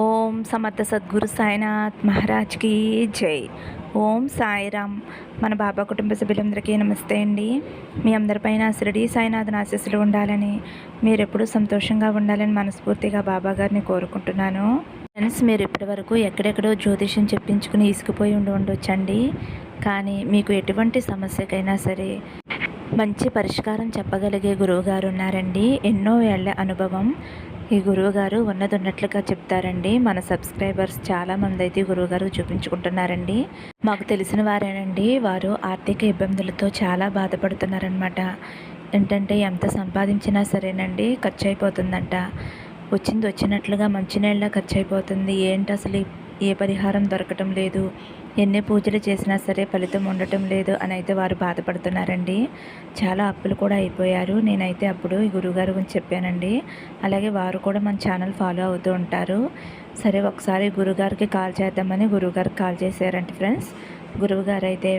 ఓం సమర్థ సద్గురు సాయినాథ్ మహారాజ్కి జై. ఓం సాయిరామ్. మన బాబా కుటుంబ సభ్యులందరికీ నమస్తే అండి. మీ అందరిపైన శిరడి సాయినాథ్ ఆశీస్సులు ఉండాలని మీరెప్పుడూ సంతోషంగా ఉండాలని మనస్ఫూర్తిగా బాబా గారిని కోరుకుంటున్నాను. ఫ్రెండ్స్ మీరు ఇప్పటివరకు ఎక్కడెక్కడో జ్యోతిష్యం చెప్పించుకుని ఇసుకుపోయి ఉండి ఉండొచ్చండి. కానీ మీకు ఎటువంటి సమస్యకైనా సరే మంచి పరిష్కారం చెప్పగలిగే గురువుగారు ఉన్నారండి. ఎన్నో ఏళ్ళ అనుభవం. ఈ గురువుగారు ఉన్నదున్నట్లుగా చెప్తారండి. మన సబ్స్క్రైబర్స్ చాలామంది అయితే గురువుగారు చూపించుకుంటున్నారండి. మాకు తెలిసిన వారేనండి. వారు ఆర్థిక ఇబ్బందులతో చాలా బాధపడుతున్నారనమాట ఏంటంటే ఎంత సంపాదించినా సరేనండి ఖర్చు అయిపోతుందంట వచ్చింది వచ్చినట్లుగా మంచినీళ్ళ ఖర్చు అయిపోతుంది ఏంటి అసలు ఏ పరిహారం దొరకటం లేదు. ఎన్ని పూజలు చేసినా సరే ఫలితం ఉండటం లేదు అని అయితే వారు బాధపడుతున్నారండి. చాలా అప్పులు కూడా అయిపోయారు. నేనైతే అప్పుడు ఈ గురువుగారి గురించి చెప్పానండి. అలాగే వారు కూడా మన ఛానల్ ఫాలో అవుతూ ఉంటారు. సరే ఒకసారి గురుగారికి కాల్ చేద్దామని గురువుగారికి కాల్ చేశారంట ఫ్రెండ్స్. గురువుగారు అయితే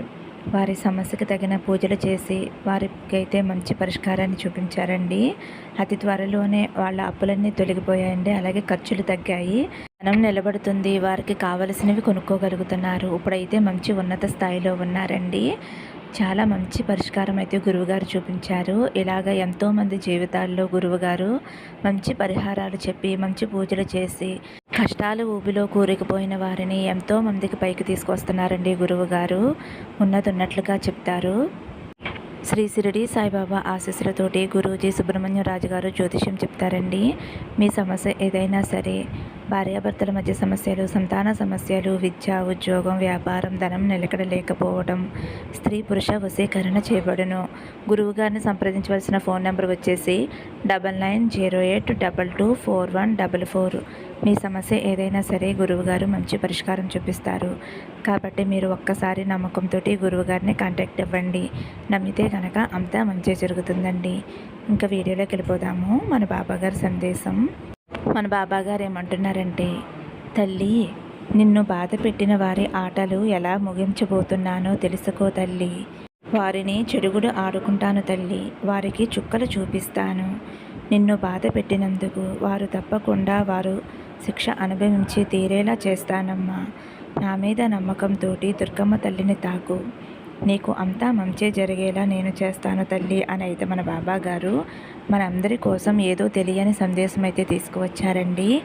వారి సమస్యకు తగిన పూజలు చేసి వారికైతే మంచి పరిష్కారాన్ని చూపించారండి. అతి త్వరలోనే వాళ్ళ అప్పులన్నీ తొలగిపోయాయండి. అలాగే ఖర్చులు తగ్గాయి. ధనం నిలబడుతుంది. వారికి కావలసినవి కొనుక్కోగలుగుతున్నారు. ఇప్పుడైతే మంచి ఉన్నత స్థాయిలో ఉన్నారండి. చాలా మంచి పరిష్కారం అయితే గురువుగారు చూపించారు. ఇలాగ ఎంతోమంది జీవితాల్లో గురువుగారు మంచి పరిహారాలు చెప్పి మంచి పూజలు చేసి కష్టాలు ఊబిలో కూరుకుపోయిన వారిని ఎంతో మందికి పైకి తీసుకొస్తున్నారండి గురువుగారు. ఉన్నది ఉన్నట్లుగా చెప్తారు. శ్రీ సిరిడి సాయిబాబా ఆశీస్సులతోటి గురూజీ సుబ్రహ్మణ్యం రాజుగారు జ్యోతిష్యం చెప్తారండి. మీ సమస్య ఏదైనా సరే భార్యాభర్తల మధ్య సమస్యలు సంతాన సమస్యలు విద్య ఉద్యోగం వ్యాపారం ధనం నిలకడ లేకపోవడం స్త్రీ పురుష వశీకరణ చేయబడును. గురువు గారిని సంప్రదించవలసిన ఫోన్ నెంబర్ వచ్చేసి double nine zero eight double two four one double four. మీ సమస్య ఏదైనా సరే గురువుగారు మంచి పరిష్కారం చూపిస్తారు. కాబట్టి మీరు ఒక్కసారి నమ్మకంతో గురువుగారిని కాంటాక్ట్ అవ్వండి. నమ్మితే కనుక అంతా మంచి జరుగుతుందండి. ఇంకా వీడియోలోకి వెళ్ళిపోదాము. మన బాబాగారి సందేశం. మన బాబాగారు ఏమంటున్నారంటే తల్లి నిన్ను బాధ పెట్టిన వారి ఆటలు ఎలా ముగించబోతున్నానో తెలుసుకో తల్లి. వారిని చెడుగుడు ఆడుకుంటాను తల్లి. వారికి చుక్కలు చూపిస్తాను. నిన్ను బాధ పెట్టినందుకు వారు తప్పకుండా వారు శిక్ష అనుభవించి తీరేలా చేస్తానమ్మా. నా మీద నమ్మకంతో దుర్గమ్మ తల్లిని తాకు. నీకు అంతా మంచి జరిగేలా నేను చేస్తాను తల్లి అని అయితే మన బాబా గారు మనందరి కోసం ఏదో తెలియని సందేశం అయితే తీసుకువచ్చారండి.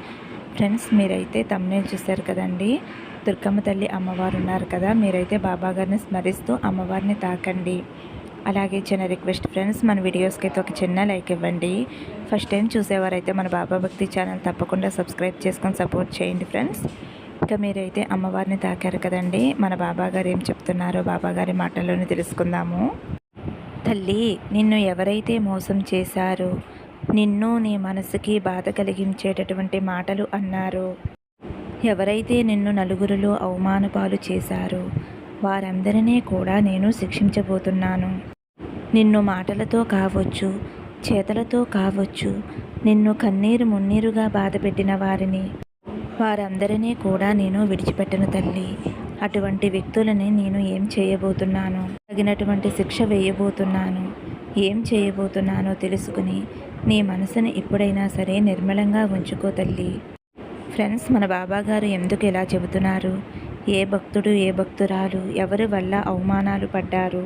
ఫ్రెండ్స్ మీరైతే తమ్నే చూశారు కదండి. దుర్గమ్మ తల్లి అమ్మవారు ఉన్నారు కదా మీరైతే బాబాగారిని స్మరిస్తూ అమ్మవారిని తాకండి. అలాగే చిన్న రిక్వెస్ట్ ఫ్రెండ్స్ మన వీడియోస్కి అయితే ఒక చిన్న లైక్ ఇవ్వండి. ఫస్ట్ టైం చూసేవారైతే మన బాబా భక్తి ఛానల్ తప్పకుండా సబ్స్క్రైబ్ చేసుకొని సపోర్ట్ చేయండి ఫ్రెండ్స్. ఇంకా మీరైతే అమ్మవారిని తాకారు కదండి మన బాబా గారు ఏం చెప్తున్నారో బాబాగారి మాటల్లోనే తెలుసుకుందాము. తల్లి నిన్ను ఎవరైతే మోసం చేశారో నిన్ను నీ మనసుకి బాధ కలిగించేటటువంటి మాటలు అన్నారు ఎవరైతే నిన్ను నలుగురిలో అవమానపాలు చేశారో వారందరినీ కూడా నేను శిక్షించబోతున్నాను. నిన్ను మాటలతో కావచ్చు చేతలతో కావచ్చు నిన్ను కన్నీరు మున్నీరుగా బాధపెట్టిన వారిని. వారందరినీ కూడా నేను విడిచిపెట్టను తల్లి. అటువంటి వ్యక్తులని నేను ఏం చేయబోతున్నాను? తగినటువంటి శిక్ష వేయబోతున్నాను. ఏం చేయబోతున్నానో తెలుసుకుని నీ మనసుని ఎప్పుడైనా సరే నిర్మలంగా ఉంచుకో తల్లి. ఫ్రెండ్స్ మన బాబాగారు ఎందుకు ఇలా చెబుతున్నారు? ఏ భక్తుడు ఏ భక్తురాలు? ఎవరి వల్ల అవమానాలు పడ్డారు?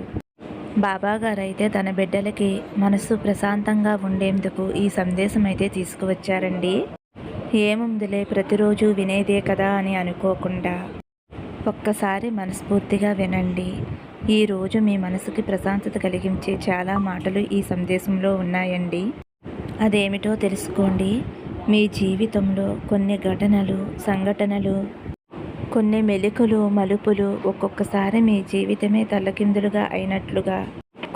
బాబాగారైతే అయితే తన బిడ్డలకి మనసు ప్రశాంతంగా ఉండేందుకు ఈ సందేశం అయితే తీసుకువచ్చారండి. ఏముందిలే ప్రతిరోజు వినేదే కదా అని అనుకోకుండా. ఒక్కసారి మనస్ఫూర్తిగా వినండి. ఈరోజు మీ మనసుకి ప్రశాంతత కలిగించే చాలా మాటలు ఈ సందేశంలో ఉన్నాయండి. అదేమిటో తెలుసుకోండి. మీ జీవితంలో కొన్ని ఘటనలు సంఘటనలు కొన్ని మెలికలు మలుపులు ఒక్కొక్కసారి మీ జీవితమే తల్లకిందులుగా అయినట్లుగా.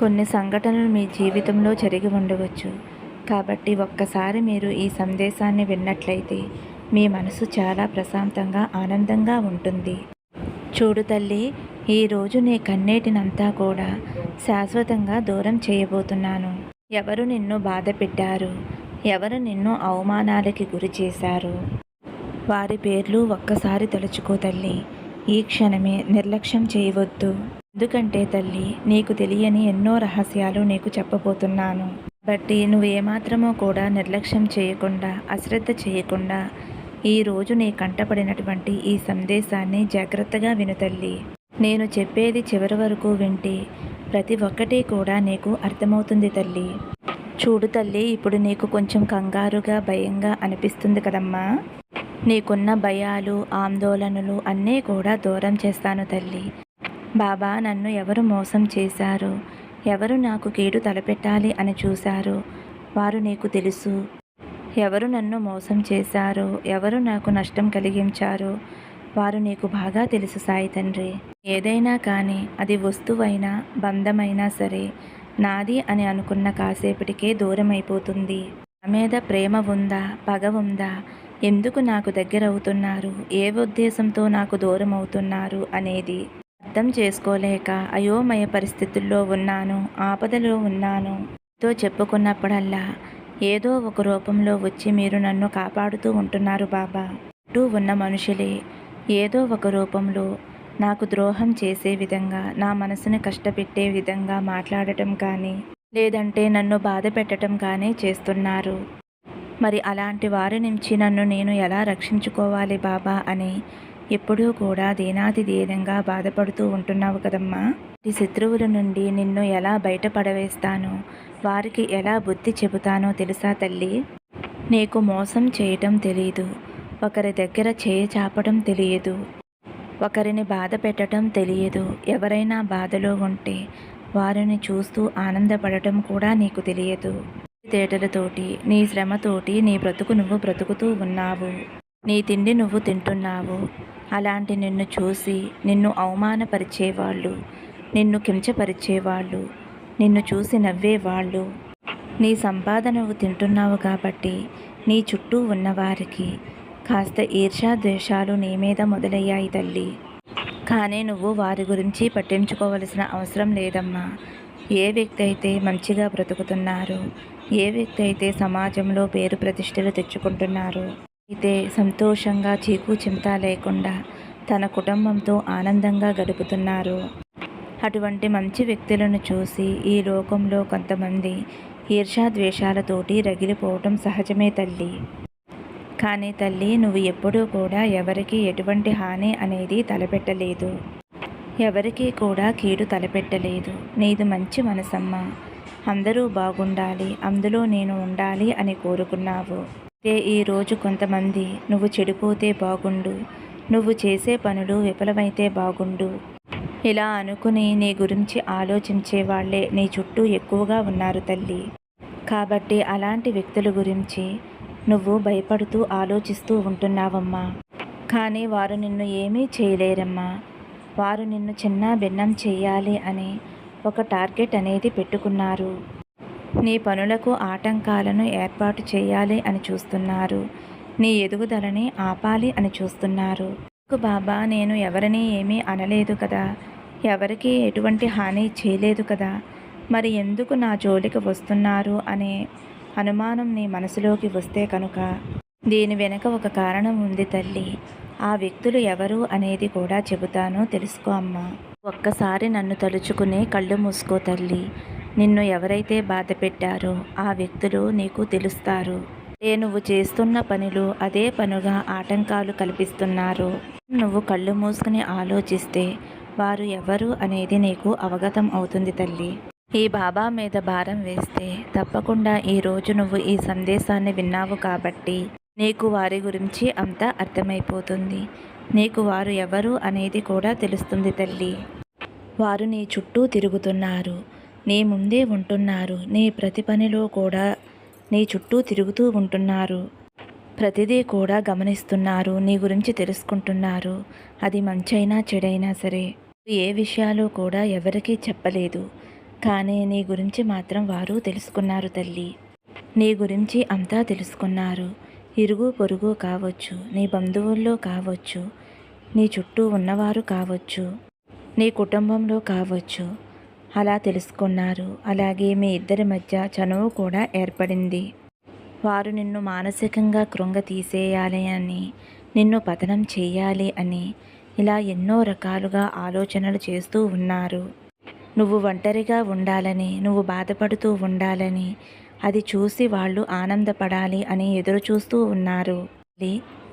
కొన్ని సంఘటనలు మీ జీవితంలో జరిగి ఉండవచ్చు. కాబట్టి ఒక్కసారి మీరు ఈ సందేశాన్ని విన్నట్లయితే మీ మనసు చాలా ప్రశాంతంగా ఆనందంగా ఉంటుంది. చూడు తల్లి ఈరోజు నీ కన్నేటినంతా కూడా శాశ్వతంగా దూరం చేయబోతున్నాను. ఎవరు నిన్ను బాధ పెట్టారు ఎవరు నిన్ను అవమానాలకి గురి చేశారు? వారి పేర్లు ఒక్కసారి తలుచుకో తల్లి. ఈ క్షణమే నిర్లక్ష్యం చేయవద్దు. ఎందుకంటే తల్లి నీకు తెలియని ఎన్నో రహస్యాలు నీకు చెప్పబోతున్నాను. బట్టి నువ్వు ఏమాత్రమో కూడా నిర్లక్ష్యం చేయకుండా అశ్రద్ధ చేయకుండా ఈరోజు నీ కంటపడినటువంటి ఈ సందేశాన్ని జాగ్రత్తగా విను తల్లి. నేను చెప్పేది చివరి వరకు వింటే ప్రతి ఒక్కటి కూడా నీకు అర్థమవుతుంది తల్లి. చూడు తల్లి ఇప్పుడు నీకు కొంచెం కంగారుగా భయంగా అనిపిస్తుంది కదమ్మా. నీకున్న భయాలు ఆందోళనలు అన్నీ కూడా దూరం చేస్తాను తల్లి. బాబా నన్ను ఎవరు మోసం చేశారు? ఎవరు నాకు కీడు తలపెట్టాలి అని చూశారు? వారు నీకు తెలుసు. ఎవరు నన్ను మోసం చేశారు? ఎవరు నాకు నష్టం కలిగించారు? వారు నీకు బాగా తెలుసు సాయి తండ్రి. ఏదైనా కానీ అది వస్తువైనా బంధమైనా సరే నాది అని అనుకున్న కాసేపటికే దూరం అయిపోతుంది నా మీద ప్రేమ ఉందా? పగ ఉందా? ఎందుకు నాకు దగ్గర అవుతున్నారు ఏ ఉద్దేశంతో నాకు దూరం అవుతున్నారు అనేది అర్థం చేసుకోలేక అయోమయ పరిస్థితుల్లో ఉన్నాను ఆపదలో ఉన్నాను. తో చెప్పుకున్నప్పుడల్లా ఏదో ఒక రూపంలో వచ్చి మీరు నన్ను కాపాడుతూ ఉంటున్నారు బాబా. చుట్టూ ఉన్న మనుషులే ఏదో ఒక రూపంలో నాకు ద్రోహం చేసే విధంగా నా మనసును కష్టపెట్టే విధంగా మాట్లాడటం కానీ లేదంటే నన్ను బాధ పెట్టడం కానీ చేస్తున్నారు. మరి అలాంటి వారి నుంచి నన్ను నేను ఎలా రక్షించుకోవాలి బాబా అని ఎప్పుడూ కూడా దీనాది దీనంగా బాధపడుతూ ఉంటున్నావు కదమ్మా. ఈ శత్రువుల నుండి నిన్ను ఎలా బయటపడవేస్తానో? వారికి ఎలా బుద్ధి చెబుతానో తెలుసా తల్లి? నీకు మోసం చేయటం తెలియదు ఒకరి దగ్గర చేయి చాపడం తెలియదు. ఒకరిని బాధ పెట్టడం తెలియదు. ఎవరైనా బాధలో ఉంటే వారిని చూస్తూ ఆనందపడటం కూడా నీకు తెలియదు. తేటలతోటి నీ శ్రమతోటి నీ బ్రతుకు నువ్వు బ్రతుకుతూ ఉన్నావు. నీ తిండి నువ్వు తింటున్నావు. అలాంటి నిన్ను చూసి నిన్ను అవమానపరిచేవాళ్ళు నిన్ను కించపరిచేవాళ్ళు నిన్ను చూసి నవ్వేవాళ్ళు. నీ సంపాదన నువ్వు తింటున్నావు కాబట్టి నీ చుట్టూ ఉన్నవారికి కాస్త ఈర్ష్యా ద్వేషాలు నీ మీద మొదలయ్యాయి తల్లి. కానీ నువ్వు వారి గురించి పట్టించుకోవలసిన అవసరం లేదమ్మా. ఏ వ్యక్తి అయితే మంచిగా బ్రతుకుతున్నారో ఏ వ్యక్తి అయితే సమాజంలో పేరు ప్రతిష్టలు తెచ్చుకుంటున్నారో అయితే సంతోషంగా చీకు చింత లేకుండా తన కుటుంబంతో ఆనందంగా గడుపుతున్నారు అటువంటి మంచి వ్యక్తులను చూసి ఈ లోకంలో కొంతమంది ఈర్షాద్వేషాలతోటి రగిలిపోవటం సహజమే తల్లి. కానీ తల్లి నువ్వు ఎప్పుడూ కూడా ఎవరికి ఎటువంటి హాని అనేది తలపెట్టలేదు. ఎవరికీ కూడా కీడు తలపెట్టలేదు. నీది మంచి మనసమ్మ. అందరూ బాగుండాలి అందులో నేను ఉండాలి అని కోరుకున్నావు. అయితే ఈరోజు కొంతమంది నువ్వు చెడిపోతే బాగుండు నువ్వు చేసే పనులు విఫలమైతే బాగుండు. ఇలా అనుకుని నీ గురించి ఆలోచించే వాళ్ళే నీ చుట్టూ ఎక్కువగా ఉన్నారు తల్లి. కాబట్టి అలాంటి వ్యక్తుల గురించి నువ్వు భయపడుతూ ఆలోచిస్తూ ఉంటున్నావమ్మా. కానీ వారు నిన్ను ఏమీ చేయలేరమ్మా. వారు నిన్ను చిన్న భిన్నం చేయాలి అని ఒక టార్గెట్ అనేది పెట్టుకున్నారు. నీ పనులకు ఆటంకాలను ఏర్పాటు చేయాలి అని చూస్తున్నారు. నీ ఎదుగుదలని ఆపాలి అని చూస్తున్నారు. బాబా నేను ఎవరిని ఏమీ అనలేదు కదా. ఎవరికి ఎటువంటి హాని చేయలేదు కదా. మరి ఎందుకు నా జోలికి వస్తున్నారు? అనే అనుమానం నీ మనసులోకి వస్తే కనుక. దీని వెనుక ఒక కారణం ఉంది తల్లి. ఆ వ్యక్తులు ఎవరు అనేది కూడా చెబుతాను తెలుసుకో అమ్మా. ఒక్కసారి నన్ను తలుచుకుని కళ్ళు మూసుకో తల్లి. నిన్ను ఎవరైతే బాధ పెట్టారో ఆ వ్యక్తులు నీకు తెలుస్తారు. ఏ నువ్వు చేస్తున్న పనులు అదే పనుగా ఆటంకాలు కల్పిస్తున్నారు. నువ్వు కళ్ళు మూసుకుని ఆలోచిస్తే వారు ఎవరు అనేది నీకు అవగతం అవుతుంది తల్లి. ఈ బాబా మీద భారం వేస్తే తప్పకుండా ఈరోజు నువ్వు ఈ సందేశాన్ని విన్నావు కాబట్టి నీకు వారి గురించి అంతా అర్థమైపోతుంది. నీకు వారు ఎవరు అనేది కూడా తెలుస్తుంది తల్లి. వారు నీ చుట్టూ తిరుగుతున్నారు. నీ ముందే ఉంటున్నారు. నీ ప్రతి పనిలో కూడా నీ చుట్టూ తిరుగుతూ ఉంటున్నారు. ప్రతిదీ కూడా గమనిస్తున్నారు. నీ గురించి తెలుసుకుంటున్నారు. అది మంచైనా చెడైనా సరే. ఏ విషయాలు కూడా ఎవరికీ చెప్పలేదు. కానీ నీ గురించి మాత్రం వారు తెలుసుకున్నారు తల్లి. నీ గురించి అంతా తెలుసుకున్నారు. ఇరుగు పొరుగు కావచ్చు నీ బంధువుల్లో కావచ్చు నీ చుట్టూ ఉన్నవారు కావచ్చు నీ కుటుంబంలో కావచ్చు. అలా తెలుసుకున్నారు. అలాగే మీ ఇద్దరి మధ్య చనువు కూడా ఏర్పడింది. వారు నిన్ను మానసికంగా కృంగ తీసేయాలి అని నిన్ను పతనం చేయాలి అని ఇలా ఎన్నో రకాలుగా ఆలోచనలు చేస్తూ ఉన్నారు. నువ్వు ఒంటరిగా ఉండాలని నువ్వు బాధపడుతూ ఉండాలని అది చూసి వాళ్ళు ఆనందపడాలి అని ఎదురు చూస్తూ ఉన్నారు.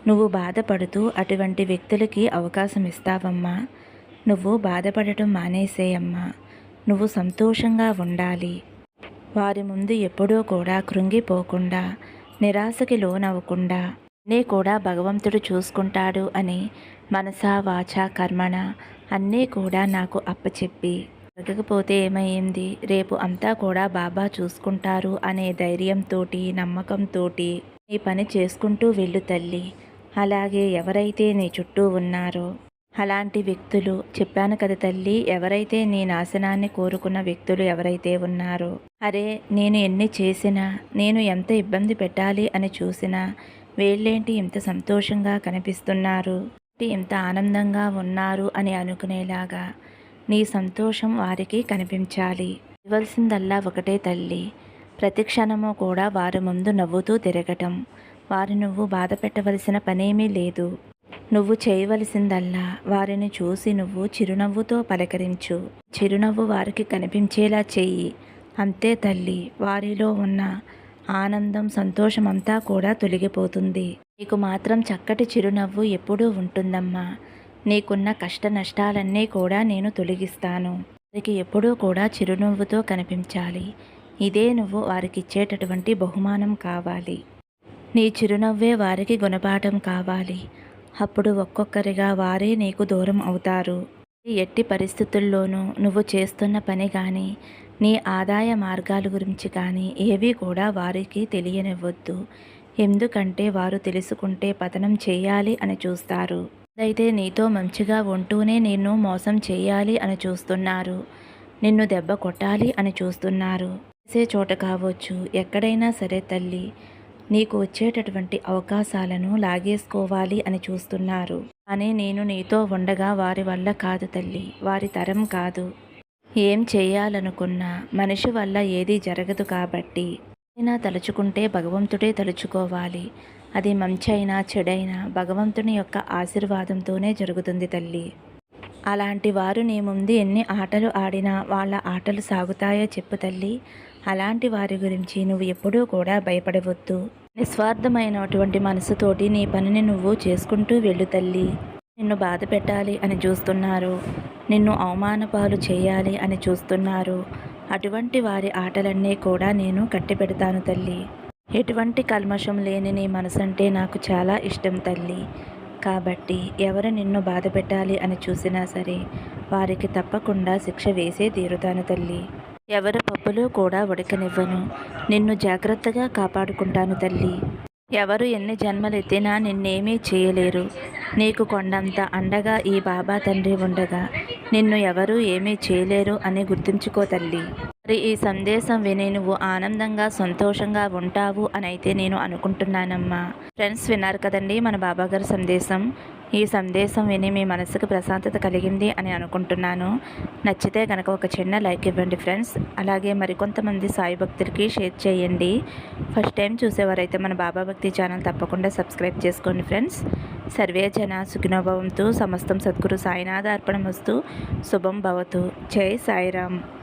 నువ్వు బాధపడుతూ అటువంటి వ్యక్తులకి అవకాశం ఇస్తావమ్మా. నువ్వు బాధపడటం మానేసేయమ్మా నువ్వు సంతోషంగా ఉండాలి. వారి ముందు ఎప్పుడూ కూడా కృంగిపోకుండా నిరాశకి లోనవ్వకుండా అన్నీ కూడా భగవంతుడు చూసుకుంటాడు అని మనసా వాచ కర్మణ అన్నీ కూడా నాకు అప్పచెప్పి జరగకపోతే ఏమైంది? రేపు అంతా కూడా బాబా చూసుకుంటారు అనే ధైర్యంతో నమ్మకంతో నీ పని చేసుకుంటూ వెళ్ళు తల్లి. అలాగే ఎవరైతే నీ చుట్టూ ఉన్నారో అలాంటి వ్యక్తులు చెప్పాను కదా తల్లి ఎవరైతే నీ నాశనాన్ని కోరుకున్న వ్యక్తులు ఎవరైతే ఉన్నారో అరే నేను ఎన్ని చేసినా నేను ఎంత ఇబ్బంది పెట్టాలి అని చూసినా వీళ్ళేంటి ఇంత సంతోషంగా కనిపిస్తున్నారు? ఇంత ఆనందంగా ఉన్నారు అని అనుకునేలాగా నీ సంతోషం వారికి కనిపించాలి. ఇవ్వాల్సిందల్లా ఒకటే తల్లి. ప్రతి క్షణము కూడా వారి ముందు నవ్వుతూ తిరగటం. వారి నువ్వు బాధ పెట్టవలసిన పనేమీ లేదు. నువ్వు చేయవలసిందల్లా వారిని చూసి నువ్వు చిరునవ్వుతో పలకరించు. చిరునవ్వు వారికి కనిపించేలా చెయ్యి. అంతే తల్లి వారిలో ఉన్న ఆనందం సంతోషం అంతా కూడా తొలగిపోతుంది. నీకు మాత్రం చక్కటి చిరునవ్వు ఎప్పుడూ ఉంటుందమ్మా. నీకున్న కష్ట నష్టాలన్నీ కూడా నేను తొలగిస్తాను. వారికి ఎప్పుడూ కూడా చిరునవ్వుతో కనిపించాలి. ఇదే నువ్వు వారికి ఇచ్చేటటువంటి బహుమానం కావాలి. నీ చిరునవ్వే వారికి గుణపాఠం కావాలి. అప్పుడు ఒక్కొక్కరిగా వారే నీకు దూరం అవుతారు. ఎట్టి పరిస్థితుల్లోనూ నువ్వు చేస్తున్న పని కానీ నీ ఆదాయ మార్గాల గురించి కానీ ఏవి కూడా వారికి తెలియనివ్వద్దు. ఎందుకంటే వారు తెలుసుకుంటే పతనం చేయాలి అని చూస్తారు. అయితే నీతో మంచిగా ఉంటూనే నిన్ను మోసం చేయాలి అని చూస్తున్నారు నిన్ను దెబ్బ కొట్టాలి అని చూస్తున్నారు చేసే చోట కావచ్చు ఎక్కడైనా సరే తల్లి నీకు వచ్చేటటువంటి అవకాశాలను లాగేసుకోవాలి అని చూస్తున్నారు. కానీ నేను నీతో ఉండగా వారి వల్ల కాదు తల్లి వారి తరం కాదు. ఏం చేయాలనుకున్నా మనిషి వల్ల ఏది జరగదు కాబట్టి అయినా తలుచుకుంటే భగవంతుడే తలుచుకోవాలి. అది మంచైనా చెడైనా భగవంతుని యొక్క ఆశీర్వాదంతోనే జరుగుతుంది తల్లి. అలాంటి వారు నీ ముందు ఎన్ని ఆటలు ఆడినా వాళ్ళ ఆటలు సాగుతాయో చెప్పు తల్లి. అలాంటి వారి గురించి నువ్వు ఎప్పుడూ కూడా భయపడవద్దు. నిస్వార్థమైనటువంటి మనసుతోటి నీ పనిని నువ్వు చేసుకుంటూ వెళ్ళు తల్లి. నిన్ను బాధ పెట్టాలి అని చూస్తున్నారు. నిన్ను అవమానపాలు చేయాలి అని చూస్తున్నారు. అటువంటి వారి ఆటలన్నీ కూడా నేను కట్టిపెడతాను తల్లి. ఎటువంటి కల్మషం లేని నీ మనసంటే నాకు చాలా ఇష్టం తల్లి. కాబట్టి ఎవరు నిన్ను బాధ పెట్టాలి అని చూసినా సరే వారికి తప్పకుండా శిక్ష వేసే తీరుతాను తల్లి. ఎవరి పప్పులు కూడా ఉడకనివ్వను. నిన్ను జాగ్రత్తగా కాపాడుకుంటాను తల్లి. ఎవరు ఎన్ని జన్మలెత్తినా నిన్నేమీ చేయలేరు. నీకు కొండంత అండగా ఈ బాబా తండ్రి ఉండగా నిన్ను ఎవరూ ఏమీ చేయలేరు అని గుర్తుంచుకో తల్లి. ఈ సందేశం విని నువ్వు ఆనందంగా సంతోషంగా ఉంటావు అని అయితే నేను అనుకుంటున్నానమ్మా. ఫ్రెండ్స్ విన్నారు కదండి మన బాబాగారి సందేశం. ఈ సందేశం విని మీ మనసుకు ప్రశాంతత కలిగింది అని అనుకుంటున్నాను. నచ్చితే కనుక ఒక చిన్న లైక్ ఇవ్వండి ఫ్రెండ్స్. అలాగే మరికొంతమంది సాయి భక్తులకి షేర్ చేయండి. ఫస్ట్ టైం చూసేవారైతే మన బాబా భక్తి ఛానల్ తప్పకుండా సబ్స్క్రైబ్ చేసుకోండి ఫ్రెండ్స్. సర్వే జన సుఖినోభవంతో. సమస్తం సద్గురు సాయినాథ అర్పణమస్తు. శుభం భవతు. జై సాయిరామ్.